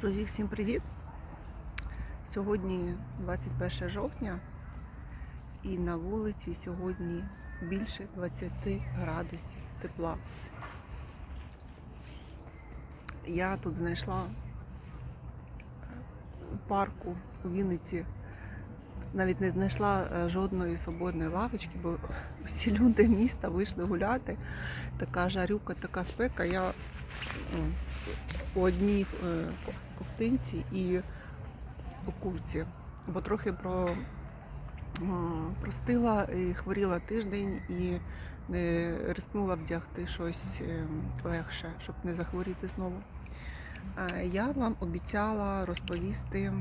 Друзі, всім привіт! Сьогодні 21 жовтня і на вулиці сьогодні більше 20 градусів тепла. Я тут знайшла у парку у Вінниці. Навіть не знайшла е, жодної свободної лавочки, бо всі люди міста вийшли гуляти. Така жарюка, така спека. Я м, у одній е, ковтинці і у курці, бо трохи про, простила і хворіла тиждень і не рискнула вдягти щось е, легше, щоб не захворіти знову. Е, Я вам обіцяла розповісти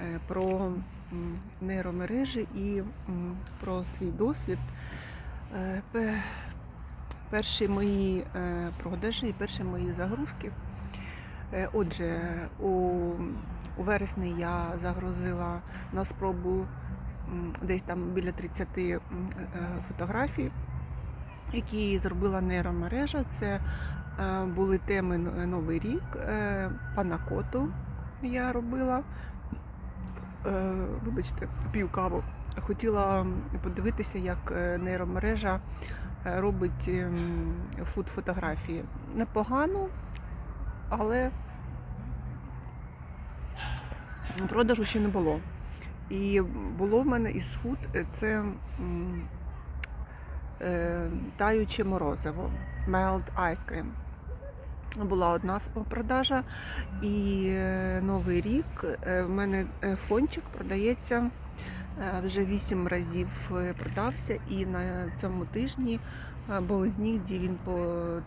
е, про нейромережі і про свій досвід. Пе- Перші мої е, продажі і перші мої загрузки. Е, Отже, у, вересні я загрузила на спробу десь там біля 30 е, фотографій, які зробила нейромережа. Це були теми Новий рік, панакоту я робила. Е, Вибачте, пів каву. Хотіла подивитися, як е, нейромережа е, робить ем, фуд-фотографії. Непогано, але продажу ще не було. І було в мене із фуд це таюче морозиво, melt ice cream. Була одна продажа, і е, Новий рік е, в мене е, фончик продається вже 8 разів продався, і на цьому тижні були дні, де він по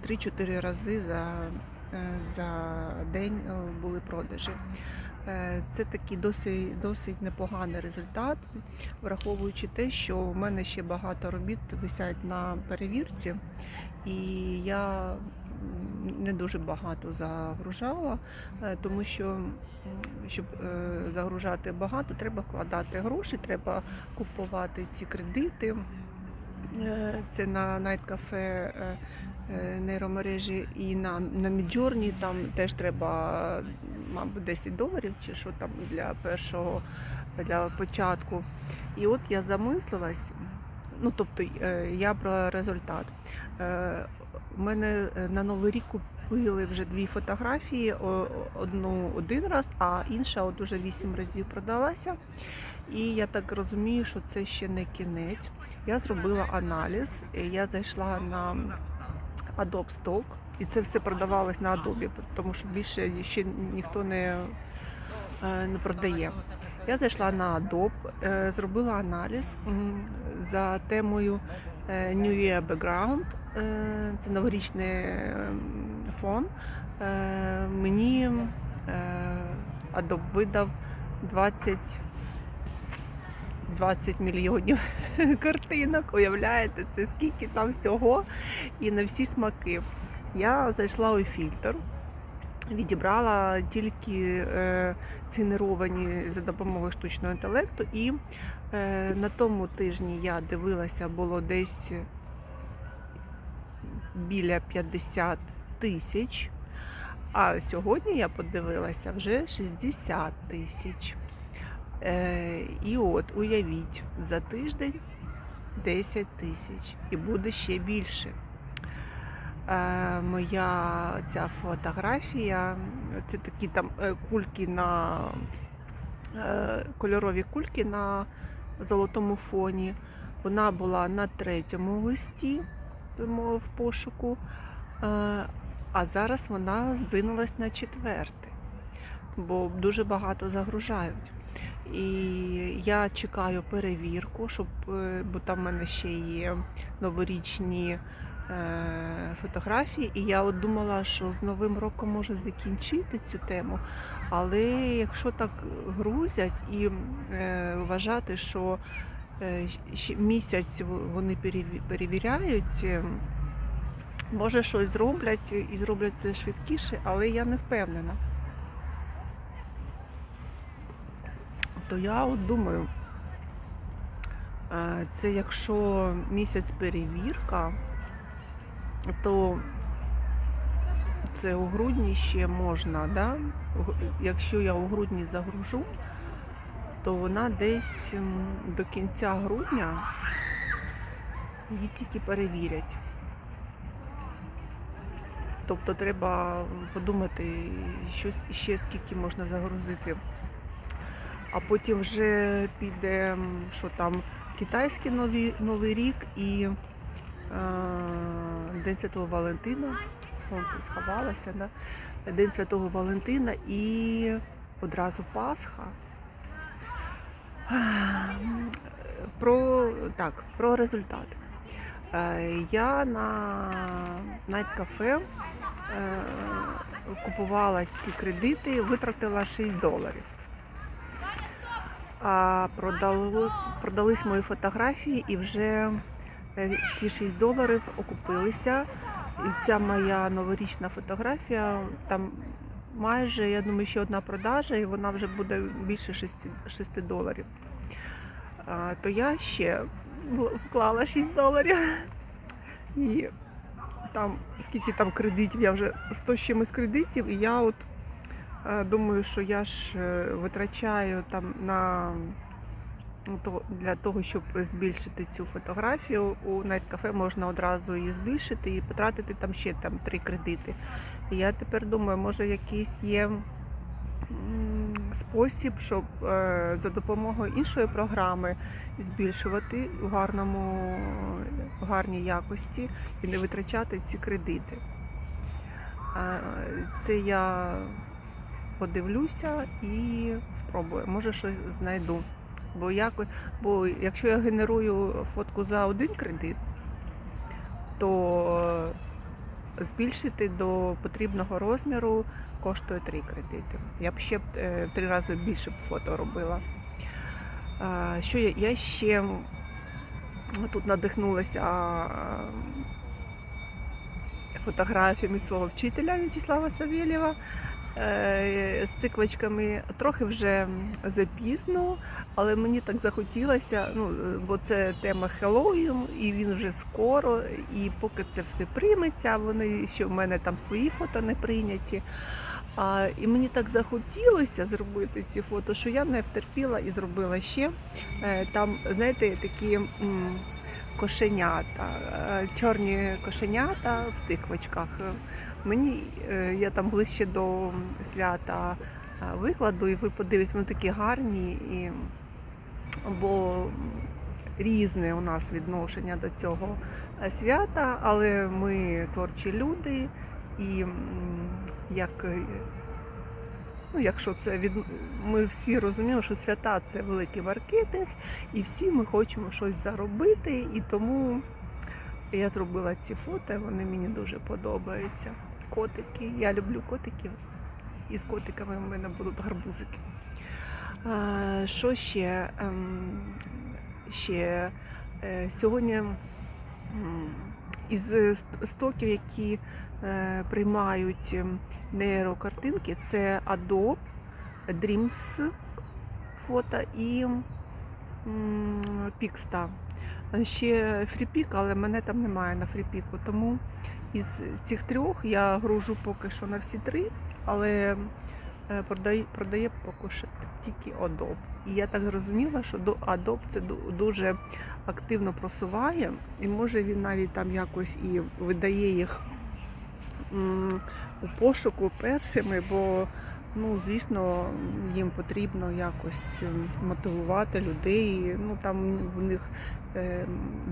3-4 рази за, за день були продажі. Це такий досить, досить непоганий результат, враховуючи те, що в мене ще багато робіт висять на перевірці, і я не дуже багато загружала, е, тому що щоб е, загружати багато, треба вкладати гроші, треба купувати ці кредити. Е, Це на Night Cafe е, е, нейромережі і на, на Midjourney там теж треба, мабуть, 10 доларів чи що там для першого, для початку. І от я замислилась, ну тобто я про результат. У мене е, на Новий рік купили вже дві фотографії, одну один раз, а інша от уже вісім разів продалася. І я так розумію, що це ще не кінець. Я зробила аналіз, я зайшла на Adobe Stock, і це все продавалось на Adobe, тому що більше ще ніхто не, е, не продає. Я зайшла на Adobe, е, зробила аналіз за темою New Year Background, це новорічний ем, фон. Е, Мені е, Adobe видав 20 20 мільйонів картинок. Уявляєте, це скільки там всього і на всі смаки. Я зайшла у фільтр, відібрала тільки е, генеровані за допомогою штучного інтелекту, і е, на тому тижні я дивилася, було десь біля 50 тисяч. А сьогодні я подивилася вже 60 тисяч. Е, і от уявіть, за тиждень 10 тисяч і буде ще більше. Е, моя ця фотографія, це такі там е, кульки на е, кольорові кульки на золотому фоні. Вона була на третьому листі в пошуку, е, а зараз вона здвинулась на четверте, бо дуже багато загружають. І я чекаю перевірку, щоб, е, бо там в мене ще є новорічні е, фотографії. І я от думала, що з Новим роком може закінчити цю тему. Але якщо так грузять і вважати, що місяць вони перевіряють, е, може щось зроблять і зроблять це швидкіше, але я не впевнена. То я от думаю, е, це якщо місяць перевірка, то це у грудні ще можна, да? Якщо я у грудні загружу, то вона десь до кінця грудня її тільки перевірять. Тобто треба подумати, що ще скільки можна загрузити. А потім вже піде, що там, китайський новий, новий рік і е, День Святого Валентина. Сонце сховалося, да? День Святого Валентина і одразу Пасха. Про, так, про результати. Е, Я на Night Cafe е, купувала ці кредити, витратила 6 доларів. А продали, продались мої фотографії і вже е, ці 6 доларів окупилися. І ця моя новорічна фотографія, там майже, я думаю, ще одна продажа, і вона вже буде більше 6, 6 доларів. А, то я ще вклала 6 доларів. І там, скільки там кредитів, я вже 100 з чимось кредитів, і я от е, думаю, що я ж е, витрачаю там на для того, щоб збільшити цю фотографію. У Найткафе можна одразу її збільшити і потратити там ще там три кредити. І я тепер думаю, може якийсь є спосіб, щоб е, за допомогою іншої програми збільшувати у гарному, в гарній якості і не витрачати ці кредити. Е, Це я подивлюся і спробую. Може щось знайду. Бо, як, бо якщо я генерую фотку за один кредит, то збільшити до потрібного розміру коштує три кредити. Я б ще е, три рази більше фото робила. Що я, я ще тут надихнулася фотографіями свого вчителя В'ячеслава Савєлєва е, з тиквочками. Трохи вже запізно, але мені так захотілося, ну, е, бо це тема Хеллоуін, і він вже скоро, і поки це все прийметься, вони ще в мене там свої фото не прийняті. А, і мені так захотілося зробити ці фото, що я не втерпіла і зробила ще. Е, там, знаєте, такі кошенята, е, чорні кошенята в тиквочках. Мені е, я там ближче до свята е, викладу, і ви подивитесь, вони такі гарні, і, бо різне у нас відношення до цього е, свята, але ми творчі люди, і як ну, якщо це від ми всі розуміємо, що свята це великий маркетинг, і всі ми хочемо щось заробити, і тому я зробила ці фото, вони мені дуже подобаються. Котики, я люблю котиків, і з котиками в мене будуть гарбузики. А, що ще? Ем, ще е, сьогодні із е, стоків, які е, приймають ем, нейрокартинки, це Adobe, Dreams фото і м, Pixta. Ще FreePic, але мене там немає на FreePic, тому із цих трьох я гружу поки що на всі три, але е, продає, продає поки що тільки Adobe. І я так зрозуміла, що Adobe це ду- дуже активно просуває, і може він навіть там якось і видає їх у пошуку першими, бо ну, звісно, їм потрібно якось ем, мотивувати людей. Ну там в них е,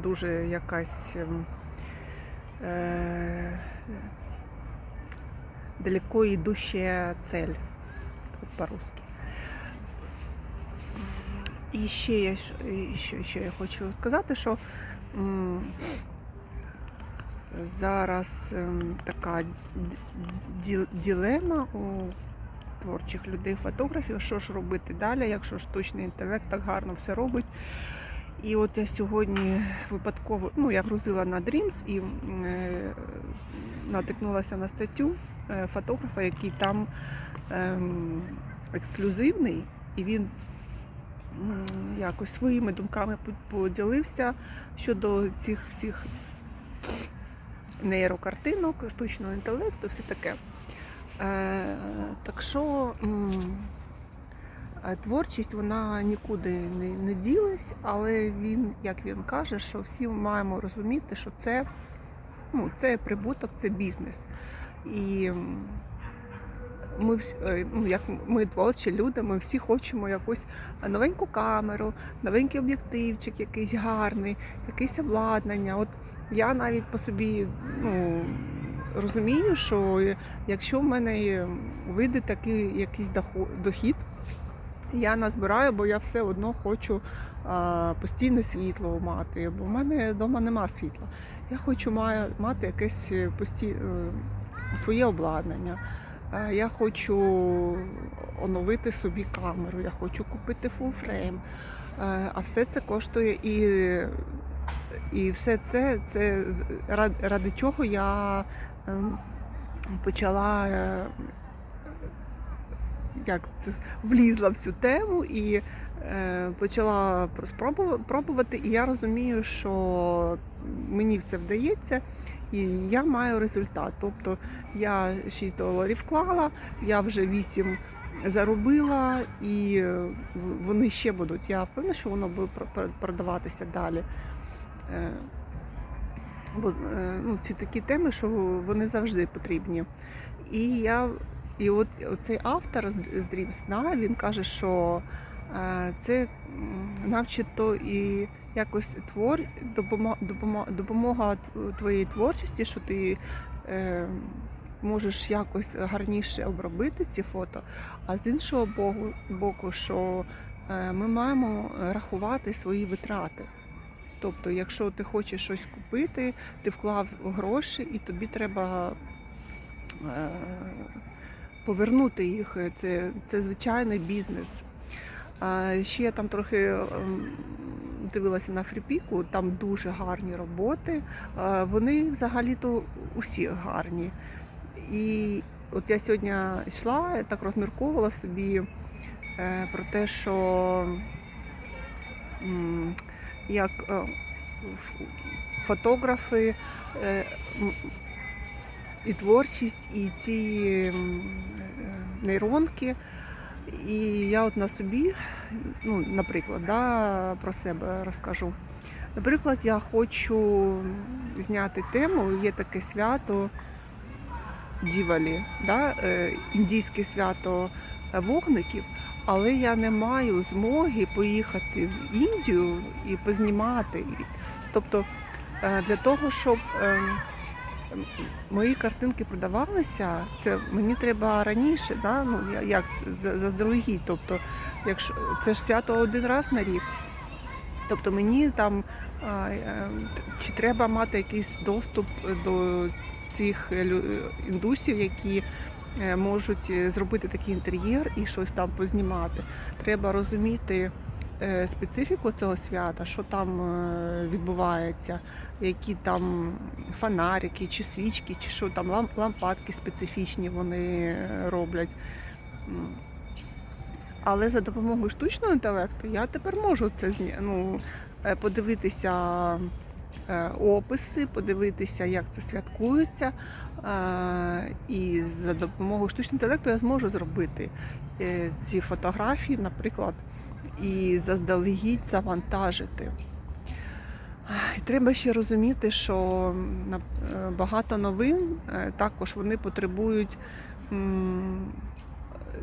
дуже якась ем, е, далеко йдуща цель по-русски. І ще я ще я хочу сказати, що зараз ем, така ділема у творчих людей, фотографів, що ж робити далі, якщо штучний інтелект так гарно все робить. І от я сьогодні випадково, ну я грузила на Dreams і е, натикнулася на статтю е, фотографа, який там ем, ексклюзивний, і він якось своїми думками поділився щодо цих всіх нейрокартинок, штучного інтелекту, все таке. Е, так що е, творчість вона нікуди не, не ділась, але він, як він каже, що всі маємо розуміти, що це, ну, це прибуток, це бізнес. І ми е, ну, як ми творчі люди, ми всі хочемо якусь новеньку камеру, новенький об'єктивчик, якийсь гарний, якесь обладнання. От я навіть по собі ну, розумію, що якщо в мене вийде такий якийсь дохід, я назбираю, бо я все одно хочу а, постійне світло мати, бо в мене вдома нема світла. Я хочу мати якесь е, пості... е, своє обладнання. Е, Я хочу оновити собі камеру, я хочу купити. Е, А все це коштує і, і все це, це ради, чого я ем, почала як влізла в цю тему і е, почала спробувати пробувати. І я розумію, що мені це вдається, і я маю результат. Тобто я 6 доларів вклала, я вже 8 заробила, і е, вони ще будуть. Я впевнена, що воно буде про- про- продаватися далі. Е, Бо е, ну, ці такі теми, що вони завжди потрібні. І я і от цей автор з Dream він каже, що е, це м, начебто і якось твор, допомога, допомога, твоєї творчості, що ти е, можеш якось гарніше обробити ці фото. А з іншого боку що е, ми маємо рахувати свої витрати. Тобто, якщо ти хочеш щось купити, ти вклав гроші і тобі треба е, повернути їх. Це, це звичайний бізнес. Ще я там трохи ем, дивилася на фріпіку, там дуже гарні роботи. Е, Вони взагалі-то усі гарні. І от я сьогодні йшла, так розмірковувала собі е, про те, що як е, фотографи е, і творчість, і ці м, е, нейронки. І я от на собі, ну, наприклад, да, про себе розкажу. Наприклад, я хочу зняти тему, є таке свято Дівалі, да, е, індійське свято вогників, але я не маю змоги поїхати в Індію і познімати. Тобто е, для того, щоб ем, мої картинки продавалися, це мені треба раніше, да? ну, як заздалегідь. Тобто, якщо це ж свято один раз на рік. Тобто мені там е, чи треба мати якийсь доступ до цих е, індусів, які е, можуть зробити такий інтер'єр і щось там познімати. Треба розуміти специфіку цього свята, що там е, відбувається, які там фонарики, чи свічки, чи що там лампадки специфічні вони е, роблять. Але за допомогою штучного інтелекту я тепер можу це ну, е, подивитися е, описи, подивитися, як це святкується. Е, І за допомогою штучного інтелекту я зможу зробити е, ці фотографії, наприклад, і заздалегідь завантажити. І треба ще розуміти, що е, багато новин е, також вони потребують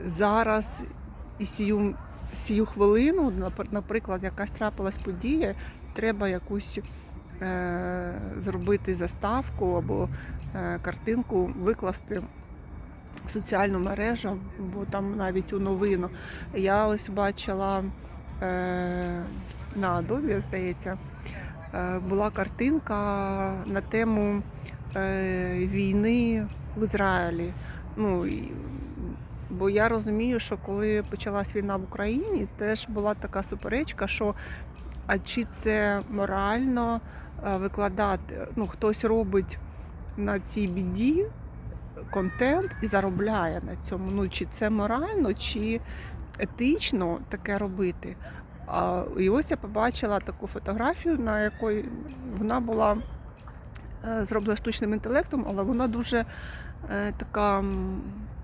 зараз і сію, сію хвилину, наприклад, якась трапилась подія, треба якусь е, зробити заставку або картинку, викласти соціальну мережу, бо там навіть у новину. Я ось бачила е, на Adobe, здається, е, була картинка на тему е, війни в Ізраїлі. Ну, бо я розумію, що коли почалась війна в Україні, теж була така суперечка, що а чи це морально е, викладати, ну, хтось робить на цій біді контент і заробляє на цьому. Ну, чи це морально, чи етично таке робити. А, і ось я побачила таку фотографію, на якої вона була е, зроблена штучним інтелектом, але вона дуже е, така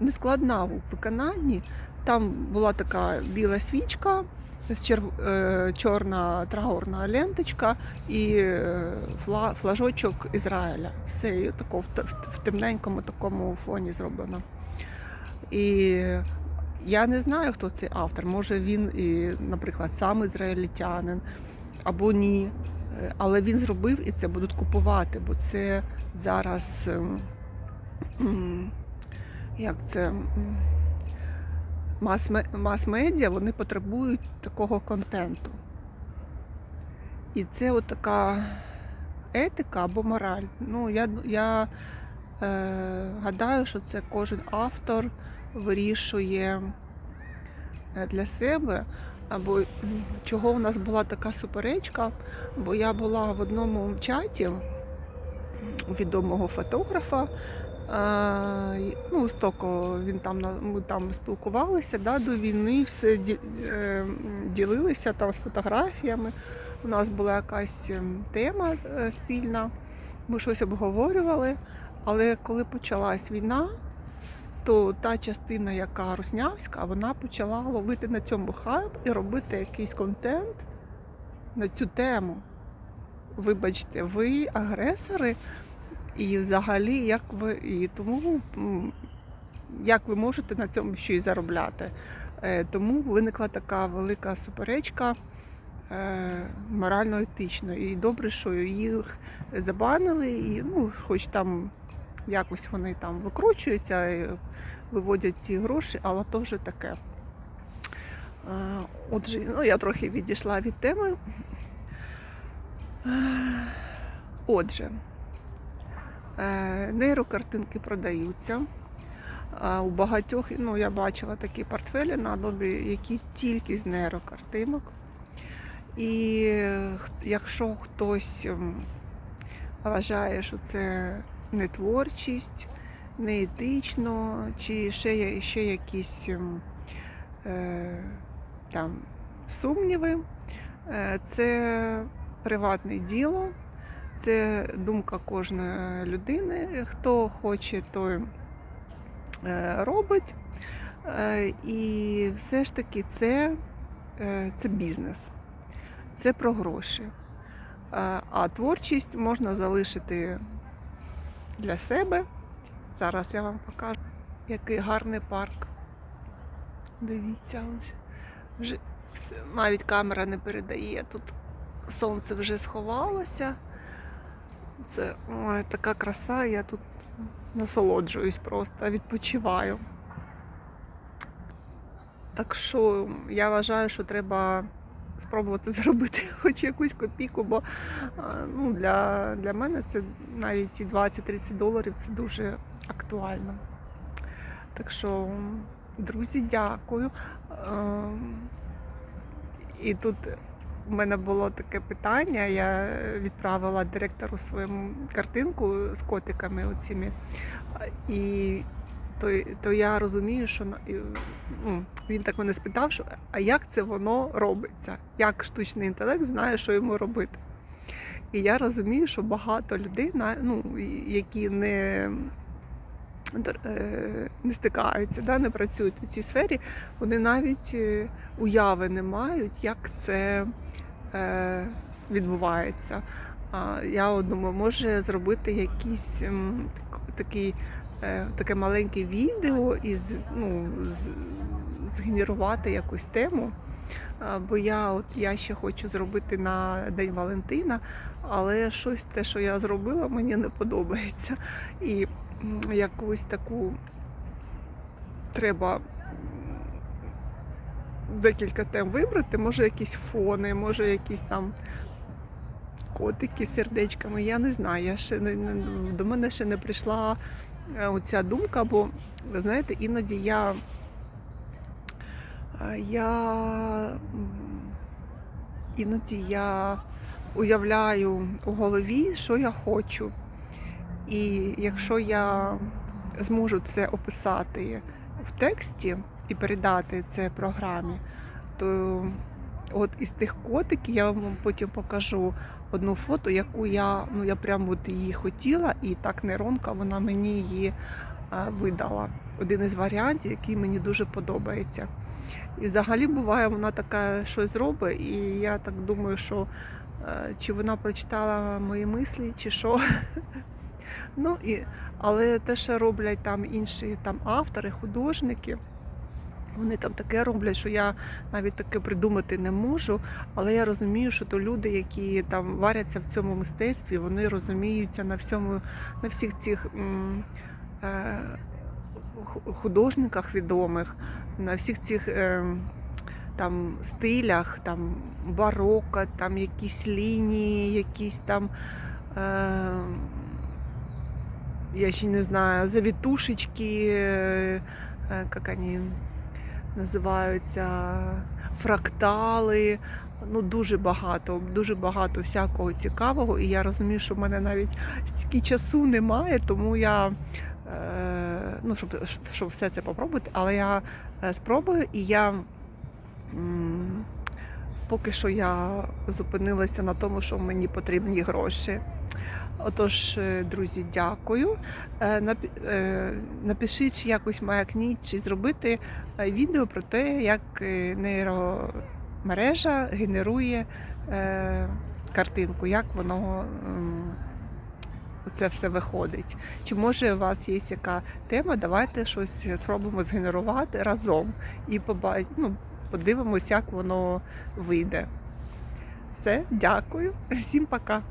нескладна у виконанні. Там була така біла свічка, чорна траурна ленточка і е, фла... флажочок Ізраїля. Все тако в, темненькому такому фоні зроблено. І я не знаю, хто цей автор. Може він і, наприклад, сам ізраїльтянин або ні. Е, Але він зробив і це будуть купувати, бо це зараз ем, як це мас-медіа, вони потребують такого контенту. І це от така етика або мораль. Ну, я, я е, гадаю, що це кожен автор вирішує е, для себе. Або чого у нас була така суперечка, бо я була в одному чаті відомого фотографа. Ну, з того він там ми там спілкувалися да, до війни, все е, ділилися там з фотографіями. У нас була якась ем, тема е, спільна, ми щось обговорювали. Але коли почалась війна, то та частина, яка руснявська, вона почала ловити на цьому хайп і робити якийсь контент на цю тему. Вибачте, ви агресори, і взагалі, як ви і тому як ви можете на цьому ще й заробляти? Е, Тому виникла така велика суперечка е, морально-етично. І добре, що їх забанили, і ну, хоч там якось вони там викручуються, і виводять ті гроші, але то вже таке. Е, Отже, ну, я трохи відійшла від теми. Е, Отже, е, нейрокартинки продаються. У багатьох, ну я бачила такі портфелі на Adobe, які тільки з нейрокартинок. І якщо хтось ем, вважає, що це не творчість, не етично, чи ще, ще якісь ем, е, там сумніви, е, це приватне діло, це думка кожної людини. Хто хоче, той е, робить. Е, І все ж таки це, е, це бізнес, це про гроші. А творчість можна залишити для себе. Зараз я вам покажу, який гарний парк. Дивіться, ось вже навіть камера не передає. Тут сонце вже сховалося. Це ой, така краса, я тут насолоджуюсь просто, відпочиваю. Так що я вважаю, що треба спробувати зробити хоч якусь копійку, бо ну, для, для мене це навіть ці 20-30 доларів це дуже актуально. Так що, друзі, дякую. Ем, І тут у мене було таке питання. Я відправила директору своєму картинку з котиками оціми. І то, то я розумію, що ну, він так мене спитав, що а як це воно робиться? Як штучний інтелект знає, що йому робити? І я розумію, що багато людей, ну, які не, не стикаються, да, не працюють у цій сфері, вони навіть е, уяви не мають, як це е, відбувається. А я думаю, може зробити якийсь такий, е, таке маленьке відео і ну, згенерувати якусь тему. Бо я от я ще хочу зробити на День Валентина, але щось те, що я зробила, мені не подобається. І якусь таку треба декілька тем вибрати, може якісь фони, може якісь там котики з сердечками. Я не знаю. Я ще не, до мене ще не прийшла е, оця думка, бо ви знаєте, іноді я, е, я іноді я уявляю у голові, що я хочу. І якщо я зможу це описати в тексті і передати це програмі, то От із тих котиків я вам потім покажу одну фото, яку я, ну я прям от її хотіла, і так нейронка вона мені її е, видала. Один із варіантів, який мені дуже подобається. І взагалі буває, вона таке щось робить, і я так думаю, що е, чи вона прочитала мої мислі, чи що. Ну, і, але те, що роблять там інші там, автори, художники, вони там таке роблять, що я навіть таке придумати не можу. Але я розумію, що то люди, які там варяться в цьому мистецтві, вони розуміються на всьому, на всіх цих м, е, художниках відомих, на всіх цих е, там стилях, там бароко, там якісь лінії, якісь там. Е, я ще не знаю, завітушечки, е, е, як вони називаються, фрактали. Ну, дуже багато, дуже багато всякого цікавого. І я розумію, що в мене навіть стільки часу немає, тому я, е, ну, щоб, щоб все це попробувати, але я спробую і я. Поки що я зупинилася на тому, що мені потрібні гроші. Отож, е, друзі, дякую. Е, е, Напишіть, якось маякніть, чи зробити відео про те, як нейромережа генерує картинку, як воно це все виходить. Чи може у вас є яка тема? Давайте щось спробуємо згенерувати разом і поба- ну, подивимось, як воно вийде. Все, дякую. Всім пока.